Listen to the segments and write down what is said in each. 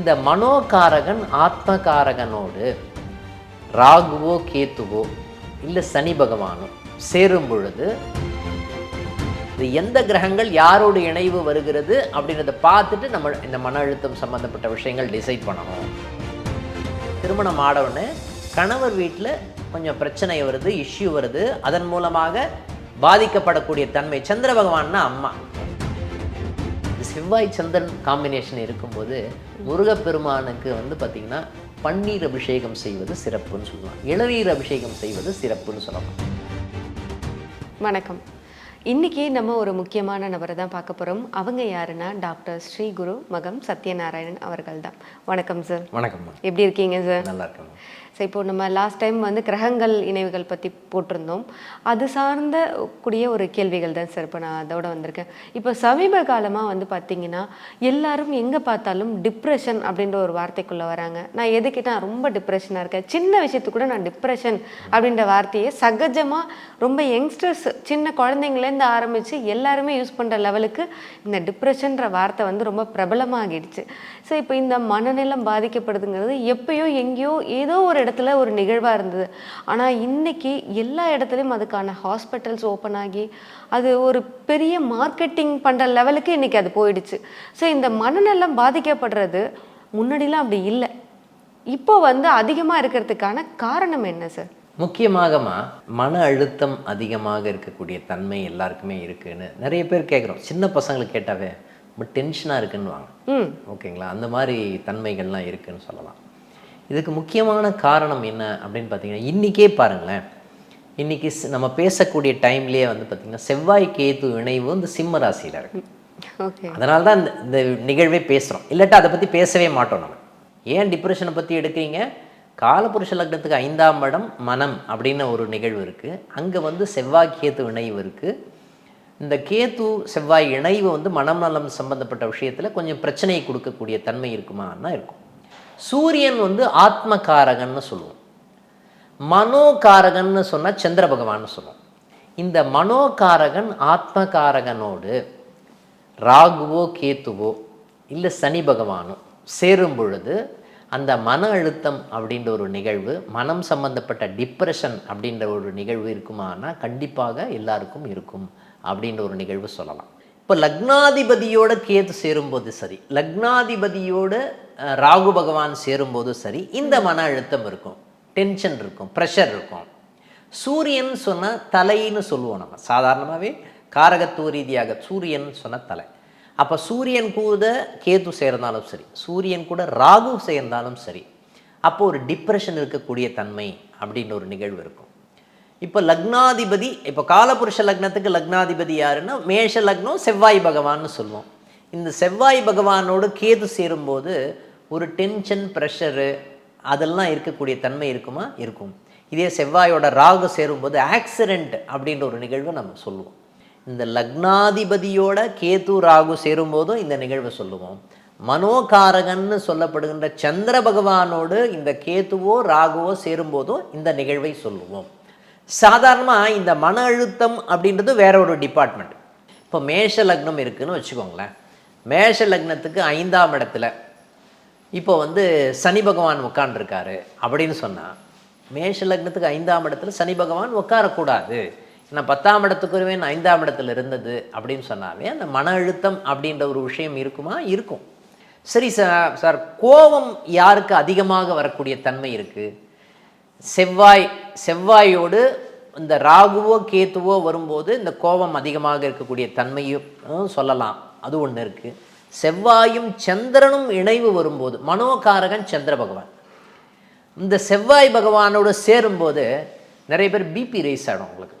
இந்த மனோகாரகன் ஆத்மகாரகனோடு ராகுவோ கேத்துவோ இல்லை சனி பகவானோ சேரும் பொழுது இது எந்த கிரகங்கள் யாரோடு இணைவு வருகிறது அப்படின்றத பார்த்துட்டு நம்ம இந்த மன அழுத்தம் சம்பந்தப்பட்ட விஷயங்கள் டிசைட் பண்ணணும். திருமணம் ஆடவுடனே கணவர் வீட்டில் கொஞ்சம் பிரச்சனை வருது இஷ்யூ வருது. அதன் மூலமாக பாதிக்கப்படக்கூடிய தன்மை சந்திர பகவான்னா அம்மா. செவ்வாய் சந்திரன் காம்பினேஷன் இருக்கும்போது முருகப்பெருமானுக்கு வந்து பார்த்திங்கன்னா பன்னீர் அபிஷேகம் செய்வது சிறப்புன்னு சொல்லலாம் இளநீர் அபிஷேகம் செய்வது சிறப்புன்னு சொல்லலாம். வணக்கம். இன்னைக்கு நம்ம ஒரு முக்கியமான நபரை தான் பார்க்க போகிறோம் அவங்க யாருன்னா டாக்டர் ஸ்ரீ குரு மகம் சத்யநாராயணன் அவர்கள் தான் வணக்கம் சார் வணக்கம்மா. எப்படி இருக்கீங்க சார் நல்லா இருக்கேம்மா. ஸோ இப்போ நம்ம லாஸ்ட் டைம் வந்து கிரகங்கள் இணைவுகள் பற்றி போட்டிருந்தோம். அது சார்ந்த கூடிய ஒரு கேள்விகள் தான் சார் இப்போ நான் அதோட வந்திருக்கேன். இப்போ சமீப காலமாக வந்து பார்த்தீங்கன்னா எல்லாரும் எங்கே பார்த்தாலும் டிப்ரெஷன் அப்படின்ற ஒரு வார்த்தைக்குள்ளே வராங்க. நான் எதுக்கிட்ட ரொம்ப டிப்ரெஷனாக இருக்கேன். சின்ன விஷயத்துக்கு கூட நான் டிப்ரெஷன் அப்படின்ற வார்த்தையை சகஜமாக ரொம்ப யங்ஸ்டர்ஸ் சின்ன குழந்தைங்கலேருந்து ஆரம்பித்து எல்லாருமே யூஸ் பண்ணுற லெவலுக்கு இந்த டிப்ரெஷன்ற வார்த்தை வந்து ரொம்ப பிரபலமாகிடுச்சு. ஸோ இப்போ இந்த மனநலம் பாதிக்கப்படுதுங்கிறது எப்பயோ எங்கேயோ ஏதோ ஒரு இடத்துல ஒரு நிகழ்வாக இருந்தது. ஆனால் இன்னைக்கு எல்லா இடத்துலையும் அதுக்கான ஹாஸ்பிட்டல்ஸ் ஓப்பன் ஆகி அது ஒரு பெரிய மார்க்கெட்டிங் பண்ணுற லெவலுக்கு இன்னைக்கு அது போயிடுச்சு. ஸோ இந்த மனநலம் பாதிக்கப்படுறது முன்னாடிலாம் அப்படி இல்லை. இப்போ வந்து அதிகமாக இருக்கிறதுக்கான காரணம் என்ன சார் முக்கியமாகமா மன அழுத்தம் அதிகமாக இருக்கக்கூடிய தன்மை எல்லாருக்குமே இருக்குன்னு நிறைய பேர் கேட்குறோம் சின்ன பசங்களுக்கு கேட்டாவே டென்ஷனாக இருக்குன்னு வாங்க ம். ஓகேங்களா? அந்த மாதிரி தன்மைகள்லாம் இருக்குன்னு சொல்லலாம். இதுக்கு முக்கியமான காரணம் என்ன அப்படின்னு பார்த்தீங்கன்னா இன்றைக்கே பாருங்களேன். இன்றைக்கி நம்ம பேசக்கூடிய டைம்லேயே வந்து பார்த்திங்கன்னா செவ்வாய் கேது இணைவு இந்த சிம்ம ராசியில் இருக்கு. ஓகே. அதனால தான் இந்த இந்த நிகழ்வே பேசுகிறோம் இல்லாட்டா அதை பற்றி பேசவே மாட்டோம் நம்ம. ஏன் டிப்ரெஷனை பற்றி எடுக்கிறீங்க? காலபுருஷ லக்னத்துக்கு ஐந்தாம் இடம் மனம் அப்படின்னு ஒரு நிகழ்வு இருக்குது அங்கே வந்து செவ்வாய் கேத்து இணைவு இருக்குது இந்த கேத்து செவ்வாய் இணைவு வந்து மனம் நலம் சம்பந்தப்பட்ட விஷயத்தில் கொஞ்சம் பிரச்சனையை கொடுக்கக்கூடிய தன்மை இருக்குமான்னா இருக்கும். சூரியன் வந்து ஆத்மகாரகன்னு சொல்லுவோம். மனோகாரகன்னு சொன்னால் சந்திர பகவான்னு சொல்லுவோம். இந்த மனோகாரகன் ஆத்மகாரகனோடு ராகுவோ கேத்துவோ இல்லை சனி பகவானோ சேரும் பொழுது அந்த மன அழுத்தம் அப்படின்ற ஒரு நிகழ்வு மனம் சம்பந்தப்பட்ட டிப்ரெஷன் அப்படின்ற ஒரு நிகழ்வு இருக்குமானா கண்டிப்பாக எல்லாருக்கும் இருக்கும் அப்படின்ற ஒரு நிகழ்வு சொல்லலாம். இப்போ லக்னாதிபதியோட கேது சேரும்போது சரி. லக்னாதிபதியோட ராகு பகவான் சேரும்போது சரி. இந்த மன அழுத்தம் இருக்கும். டென்ஷன் இருக்கும். ப்ரெஷர் இருக்கும். சூரியன் சொன்ன தலைன்னு சொல்லுவோம் நம்ம. சாதாரணமாகவே காரகத்துவ ரீதியாக சூரியன் சொன்ன தலை. அப்போ சூரியன் கூட கேது சேர்ந்தாலும் சரி. சூரியன் கூட ராகு சேர்ந்தாலும் சரி. அப்போ ஒரு டிப்ரெஷன் இருக்கக்கூடிய தன்மை அப்படின்னு ஒரு நிகழ்வு இருக்கும். இப்போ லக்னாதிபதி இப்போ காலபுருஷ லக்னத்துக்கு லக்னாதிபதி யாருன்னா மேஷ லக்னம் செவ்வாய் பகவான்னு சொல்லுவோம். இந்த செவ்வாய் பகவானோடு கேது சேரும்போது ஒரு டென்ஷன் ப்ரெஷரு அதெல்லாம் இருக்கக்கூடிய தன்மை இருக்குமா? இருக்கும். இதே செவ்வாயோட ராகு சேரும்போது ஆக்சிடெண்ட் அப்படின்ற ஒரு நிகழ்வை நம்ம சொல்லுவோம். இந்த லக்னாதிபதியோட கேது ராகு சேரும்போதும் இந்த நிகழ்வை சொல்லுவோம். மனோகாரகன்னு சொல்லப்படுகின்ற சந்திர பகவானோடு இந்த கேதுவோ ராகுவோ சேரும்போதும் இந்த நிகழ்வை சொல்லுவோம். சாதாரணமாக இந்த மன அழுத்தம் அப்படின்றது வேற ஒரு டிபார்ட்மெண்ட் இப்போ மேஷ லக்னம் இருக்குதுன்னு வச்சுக்கோங்களேன். மேஷ லக்னத்துக்கு ஐந்தாம் இடத்துல இப்போ வந்து சனி பகவான் உட்காண்டிருக்காரு அப்படின்னு சொன்னால் மேஷ லக்னத்துக்கு ஐந்தாம் இடத்துல சனி பகவான் உட்காரக்கூடாது. ஏன்னா பத்தாம் இடத்துக்குருவேன் ஐந்தாம் இடத்துல இருந்தது அப்படின்னு சொன்னாவே அந்த மன அழுத்தம் அப்படின்ற ஒரு விஷயம் இருக்குமா? இருக்கும். சரி சார் சார் கோபம் யாருக்கு அதிகமாக வரக்கூடிய தன்மை இருக்குது செவ்வாய் செவ்வாயோடு இந்த ராகுவோ கேத்துவோ வரும்போது இந்த கோபம் அதிகமாக இருக்கக்கூடிய தன்மையும் சொல்லலாம். அது ஒன்று இருக்குது செவ்வாயும் சந்திரனும் இணைவு வரும்போது மனோகாரகன் சந்திர பகவான். இந்த செவ்வாய் பகவானோடு சேரும்போது நிறைய பேர் பிபி ரைஸ் ஆகிடும் உங்களுக்கு.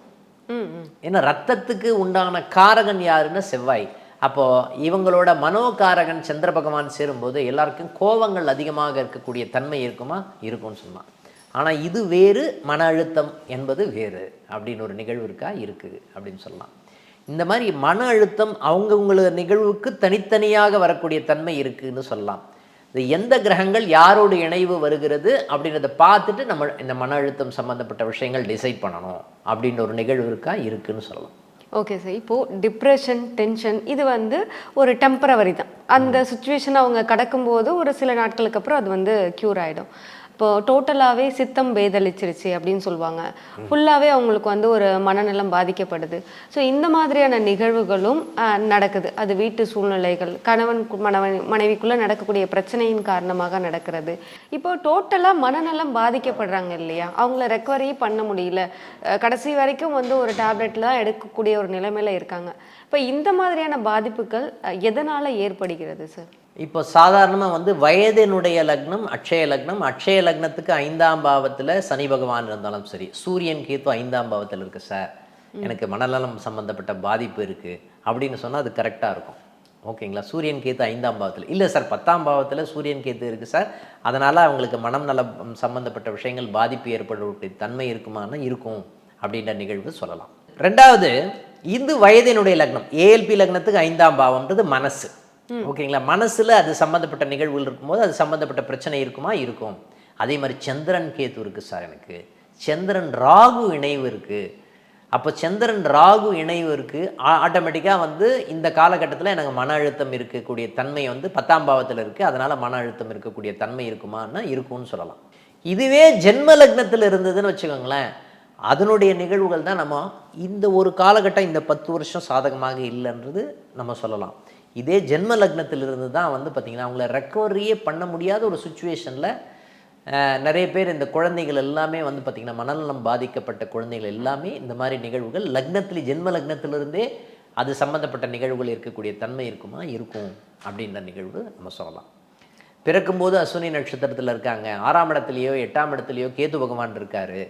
ஏன்னா ரத்தத்துக்கு உண்டான காரகன் யாருன்னா செவ்வாய். அப்போது இவங்களோட மனோகாரகன் சந்திர பகவான் சேரும்போது எல்லாருக்கும் கோபங்கள் அதிகமாக இருக்கக்கூடிய தன்மை இருக்குமா? இருக்கும்னு சொன்னான் ஆனால் இது வேறு மன அழுத்தம் என்பது வேறு அப்படின்னு ஒரு நிகழ்வு இருக்கா? இருக்குது அப்படின்னு சொல்லலாம். இந்த மாதிரி மன அழுத்தம் அவங்கவுங்கள நிகழ்வுக்கு தனித்தனியாக வரக்கூடிய தன்மை இருக்குன்னு சொல்லலாம். இது எந்த கிரகங்கள் யாரோட இணைவு வருகிறது அப்படின்றத பார்த்துட்டு நம்ம இந்த மன அழுத்தம் சம்மந்தப்பட்ட விஷயங்கள் டிசைட் பண்ணணும் அப்படின்ற ஒரு நிகழ்வு இருக்கா? இருக்குன்னு சொல்லலாம். ஓகே சார் இப்போது டிப்ரெஷன் டென்ஷன் இது வந்து ஒரு டெம்பரவரி தான். அந்த சுச்சுவேஷன் அவங்க கடக்கும்போது ஒரு சில நாட்களுக்கு அப்புறம் அது வந்து க்யூர் ஆகிடும் இப்போ டோட்டலாகவே சித்தம் பேதளிச்சிருச்சு அப்படின்னு சொல்லுவாங்க. ஃபுல்லாகவே அவங்களுக்கு வந்து ஒரு மனநலம் பாதிக்கப்படுது. ஸோ இந்த மாதிரியான நிகழ்வுகளும் நடக்குது. அது வீட்டு சூழ்நிலைகள் கணவன் மனவன் மனைவிக்குள்ளே நடக்கக்கூடிய பிரச்சனையின் காரணமாக நடக்கிறது. இப்போ டோட்டலாக மனநலம் பாதிக்கப்படுறாங்க இல்லையா? அவங்கள ரெக்கவரி பண்ண முடியல. கடைசி வரைக்கும் வந்து ஒரு டேப்லெட்லாம் எடுக்கக்கூடிய ஒரு நிலைமையில் இருக்காங்க. இப்போ இந்த மாதிரியான பாதிப்புகள் எதனால் ஏற்படுகிறது சார் இப்போ சாதாரணமாக வந்து வயதினுடைய லக்னம் அட்சய லக்னம் அட்சய லக்னத்துக்கு ஐந்தாம் பாவத்தில் சனி பகவான் இருந்தாலும் சரி சூரியன் கேத்து ஐந்தாம் பாவத்தில் இருக்கு சார் எனக்கு மனநலம் சம்பந்தப்பட்ட பாதிப்பு இருக்குது அப்படின்னு சொன்னால் அது கரெக்டாக இருக்கும். ஓகேங்களா சூரியன் கேத்து ஐந்தாம் பாவத்தில். இல்லை சார் பத்தாம் பாவத்தில் சூரியன் கேத்து இருக்குது சார் அதனால் அவங்களுக்கு மனம் நலம் சம்பந்தப்பட்ட விஷயங்கள் பாதிப்பு ஏற்படக்கூடிய தன்மை இருக்குமானா இருக்கும் அப்படின்ற நிகழ்வு சொல்லலாம். ரெண்டாவது இது வயதினுடைய லக்னம் ஏஎல்பி லக்னத்துக்கு ஐந்தாம் பாவம்ன்றது மனசு. ஓகேங்களா? மனசுல அது சம்மந்தப்பட்ட நிகழ்வுகள் இருக்கும்போது அது சம்மந்தப்பட்ட பிரச்சனை இருக்குமா? இருக்கும். அதே மாதிரி சந்திரன் கேத்து இருக்கு சார் எனக்கு. சந்திரன் ராகு இணைவு இருக்கு. அப்போ சந்திரன் ராகு இணைவு இருக்குது ஆட்டோமேட்டிக்காக வந்து இந்த காலகட்டத்தில் எனக்கு மன அழுத்தம் இருக்கக்கூடிய தன்மை வந்து பத்தாம் பாவத்தில் இருக்குது அதனால் மன அழுத்தம் இருக்கக்கூடிய தன்மை இருக்குமான்னா இருக்கும்னு சொல்லலாம். இதுவே ஜென்ம லக்னத்தில் இருந்ததுன்னு வச்சுக்கோங்களேன். அதனுடைய நிகழ்வுகள் தான் நம்ம இந்த ஒரு காலகட்டம் இந்த பத்து வருஷம் சாதகமாக இல்லைன்றது நம்ம சொல்லலாம். இதே ஜென்ம லக்னத்திலிருந்து தான் வந்து பார்த்திங்கன்னா அவங்கள ரெக்கவரியே பண்ண முடியாத ஒரு சுச்சுவேஷனில் நிறைய பேர் இந்த குழந்தைகள் எல்லாமே வந்து பார்த்திங்கன்னா மனநலம் பாதிக்கப்பட்ட குழந்தைகள் எல்லாமே இந்த மாதிரி நிகழ்வுகள் லக்னத்தில் ஜென்ம லக்னத்திலிருந்தே அது சம்மந்தப்பட்ட நிகழ்வுகள் இருக்கக்கூடிய தன்மை இருக்குமா? இருக்கும். அப்படின்ற நிகழ்வு நம்ம சொல்லலாம். பிறக்கும்போது அஸ்வினி நட்சத்திரத்தில் இருக்காங்க. ஆறாம் இடத்துலையோ எட்டாம் இடத்துலையோ கேது பகவான் இருக்காரு.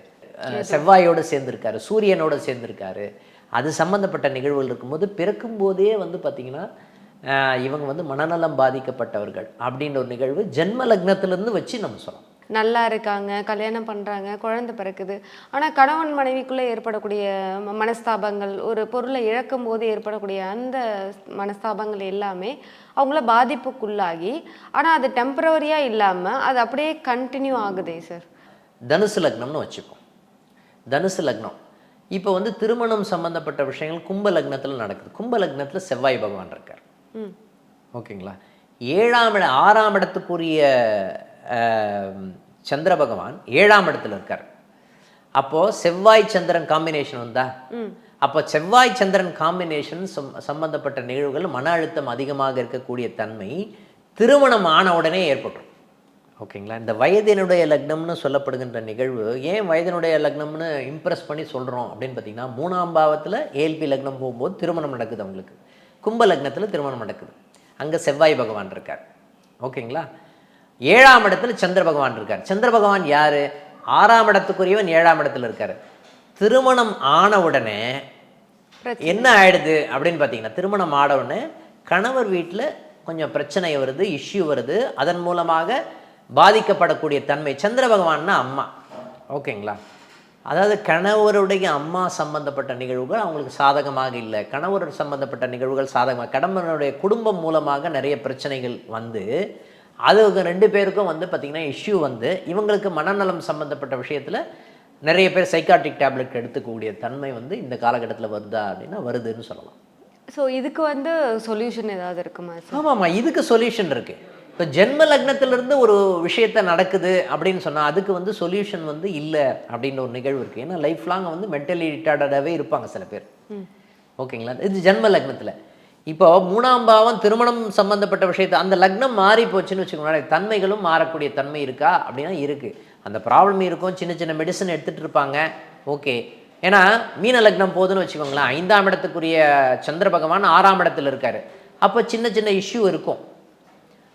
செவ்வாயோடு சேர்ந்திருக்காரு சூரியனோட சேர்ந்திருக்காரு. அது சம்பந்தப்பட்ட நிகழ்வுகள் இருக்கும்போது பிறக்கும்போதே வந்து பார்த்திங்கன்னா இவங்க வந்து மனநலம் பாதிக்கப்பட்டவர்கள் அப்படின்ற ஒரு நிகழ்வு ஜென்ம லக்னத்திலிருந்து வச்சு நம்ம சொல்லலாம் நல்லா இருக்காங்க கல்யாணம் பண்றாங்க குழந்தை பிறக்குது. ஆனா கணவன் மனைவிக்குள்ள ஏற்படக்கூடிய மனஸ்தாபங்கள் ஒரு பொருளை இழக்கும் போது ஏற்படக்கூடிய அந்த மனஸ்தாபங்கள் எல்லாமே அவங்கள பாதிப்புக்குள்ளாகி ஆனா அது டெம்பரவரியா இல்லாம அது அப்படியே கண்டினியூ ஆகுதே சார் தனுசு லக்னம்னு வச்சுப்போம். தனுசு லக்னம். இப்போ வந்து திருமணம் சம்பந்தப்பட்ட விஷயங்கள் கும்ப லக்னத்தில் நடக்குது. கும்ப லக்னத்தில் செவ்வாய் பகவான் இருக்கார். ஓகேங்களா? ஏழாம் இட ஆறாம் இடத்துக்குரிய சந்திர பகவான் ஏழாம் இடத்துல இருக்கார். அப்போ செவ்வாய் சந்திரன் காம்பினேஷன் வந்தா? அப்போ செவ்வாய் சந்திரன் காம்பினேஷன் சம்பந்தப்பட்ட நிகழ்வுகள் மன அழுத்தம் அதிகமாக இருக்கக்கூடிய தன்மை திருமணம் ஆன உடனே ஏற்பட்டுரும். ஓகேங்களா? இந்த வயதினுடைய லக்னம்னு சொல்லப்படுகின்ற நிகழ்வு ஏன் வயதினுடைய லக்னம்னு இம்ப்ரெஸ் பண்ணி சொல்கிறோம் அப்படின்னு பார்த்தீங்கன்னா மூணாம் பாவத்தில் ஏல்பி லக்னம் போகும்போது திருமணம் நடக்குது அவங்களுக்கு. கும்ப லக்னத்தில் திருமணம் நடக்குது. அங்கே செவ்வாய் பகவான் இருக்கார். ஓகேங்களா? ஏழாம் இடத்துல சந்திர பகவான் இருக்கார். சந்திர பகவான் யார்? ஆறாம் இடத்துக்குரியவன் ஏழாம் இடத்துல இருக்கார். திருமணம் ஆன உடனே என்ன ஆயிடுது அப்படின்னு பார்த்தீங்கன்னா திருமணம் ஆன உடனே கணவர் வீட்டில் கொஞ்சம் பிரச்சனை வருது இஷ்யூ வருது. அதன் மூலமாக பாதிக்கப்படக்கூடிய தன்மை சந்திர பகவான்னா அம்மா. ஓகேங்களா? அதாவது கணவருடைய அம்மா சம்பந்தப்பட்ட நிகழ்வுகள் அவங்களுக்கு சாதகமாக இல்லை. கணவர் சம்பந்தப்பட்ட நிகழ்வுகள் சாதகமாக கணவனுடைய குடும்பம் மூலமாக நிறைய பிரச்சனைகள் வந்து அது ரெண்டு பேருக்கும் வந்து பார்த்திங்கன்னா இஷ்யூ வந்து இவங்களுக்கு மனநலம் சம்பந்தப்பட்ட விஷயத்தில் நிறைய பேர் சைக்காட்ரிக் டேப்லெட் எடுத்துக்கக்கூடிய தன்மை வந்து இந்த காலகட்டத்தில் வருதா அப்படின்னா வருதுன்னு சொல்லலாம். ஸோ இதுக்கு வந்து சொல்யூஷன் ஏதாவது இருக்குமா சார் ஆமாம்மா இதுக்கு சொல்யூஷன் இருக்கு. இப்போ ஜென்ம லக்னத்திலிருந்து ஒரு விஷயத்த நடக்குது அப்படின்னு சொன்னால் அதுக்கு வந்து சொல்யூஷன் வந்து இல்லை அப்படின்ற ஒரு நிகழ்வு இருக்குது ஏன்னா லைஃப் லாங் வந்து மென்டலி ரிட்டார்டடாகவே இருப்பாங்க சில பேர். ஓகேங்களா? இது ஜென்ம லக்னத்தில். இப்போ மூணாம் பாவம் திருமணம் சம்பந்தப்பட்ட விஷயத்தை அந்த லக்னம் மாறி போச்சுன்னு வச்சுக்கோங்களேன் தன்மைகளும் மாறக்கூடிய தன்மை இருக்கா அப்படின்னா இருக்குது அந்த ப்ராப்ளம் இருக்கும் சின்ன சின்ன மெடிசன் எடுத்துகிட்டு இருப்பாங்க. ஓகே. ஏன்னா மீன லக்னம் போகுதுன்னு வச்சுக்கோங்களேன் ஐந்தாம் இடத்துக்குரிய சந்திர பகவான் ஆறாம் இடத்துல இருக்காரு. அப்போ சின்ன சின்ன இஷ்யூ இருக்கும்.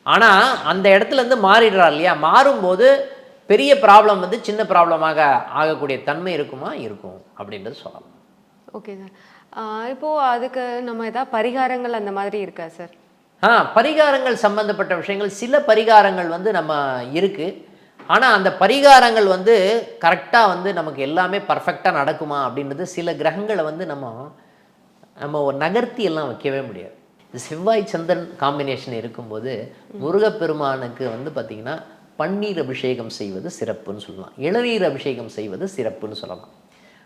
ஆனால் அந்த இடத்துல இருந்து மாறிடுறார் இல்லையா? மாறும்போது பெரிய ப்ராப்ளம் வந்து சின்ன ப்ராப்ளமாக ஆகக்கூடிய தன்மை இருக்குமா? இருக்கும் அப்படின்றது சொல்லலாம். ஓகே சார் இப்போ அதுக்கு நம்ம ஏதாவது பரிகாரங்கள் அந்த மாதிரி இருக்கா சார் ஆ பரிகாரங்கள் சம்பந்தப்பட்ட விஷயங்கள் சில பரிகாரங்கள் வந்து நம்ம இருக்கு. ஆனால் அந்த பரிகாரங்கள் வந்து கரெக்டாக வந்து நமக்கு எல்லாமே பர்ஃபெக்டாக நடக்குமா? அப்படின்றது சில கிரகங்களை வந்து நம்ம நம்ம ஒரு நகர்த்தி எல்லாம் வைக்கவே முடியாது. செவ்வாய் சந்திரன் காம்பினேஷன் இருக்கும்போது முருகப்பெருமானுக்கு வந்து பார்த்திங்கன்னா பன்னீர் அபிஷேகம் செய்வது சிறப்புன்னு சொல்லலாம். இளநீர் அபிஷேகம் செய்வது சிறப்புன்னு சொல்லலாம்.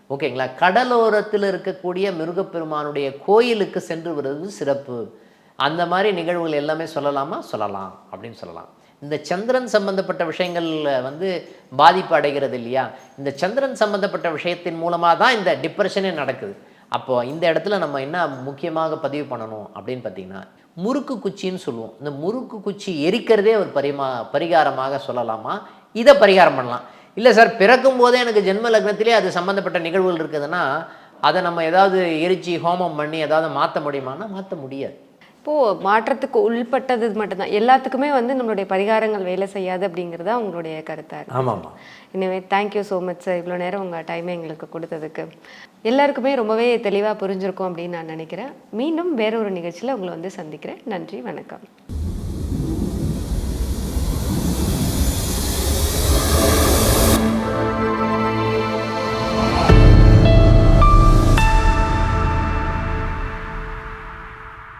ஓகேங்களா? கடலோரத்தில் இருக்கக்கூடிய முருகப்பெருமானுடைய கோயிலுக்கு சென்று வருவது சிறப்பு. அந்த மாதிரி நிகழ்வுகள் எல்லாமே சொல்லலாமா? சொல்லலாம் அப்படின்னு சொல்லலாம். இந்த சந்திரன் சம்பந்தப்பட்ட விஷயங்கள் வந்து பாதிப்பு அடைகிறது இல்லையா? இந்த சந்திரன் சம்பந்தப்பட்ட விஷயத்தின் மூலமாக தான் இந்த டிப்ரெஷனே நடக்குது. அப்போ இந்த இடத்துல நம்ம என்ன முக்கியமாக பதிவு பண்ணணும் அப்படின்னு பார்த்தீங்கன்னா முறுக்கு குச்சின்னு சொல்லுவோம். இந்த முறுக்கு குச்சி எரிக்கிறதே ஒரு பரிமா பரிகாரமாக சொல்லலாமா? இதை பரிகாரம் பண்ணலாம். இல்லை சார் பிறக்கும் போதே எனக்கு ஜென்ம லக்னத்திலே அது சம்மந்தப்பட்ட நிகழ்வுகள் இருக்குதுன்னா அதை நம்ம ஏதாவது எரிச்சு ஹோமம் பண்ணி ஏதாவது மாற்ற முடியுமான்னா மாற்ற முடியாது. இப்போது மாற்றத்துக்கு உள்பட்டது மட்டும்தான். எல்லாத்துக்குமே வந்து நம்மளுடைய பரிகாரங்கள் வேலை செய்யாது அப்படிங்கிறதா உங்களுடைய கருத்தாக இருக்கு. ஆமாம்மா. எனவே தேங்க்யூ ஸோ மச் சார் இவ்வளோ நேரம் உங்கள் டைமை எங்களுக்கு கொடுத்ததுக்கு. எல்லாருக்குமே ரொம்பவே தெளிவாக புரிஞ்சிருக்கும் அப்படின்னு நான் நினைக்கிறேன். மீண்டும் வேற ஒரு நிகழ்ச்சியில் உங்களை வந்து சந்திக்கிறேன். நன்றி வணக்கம்.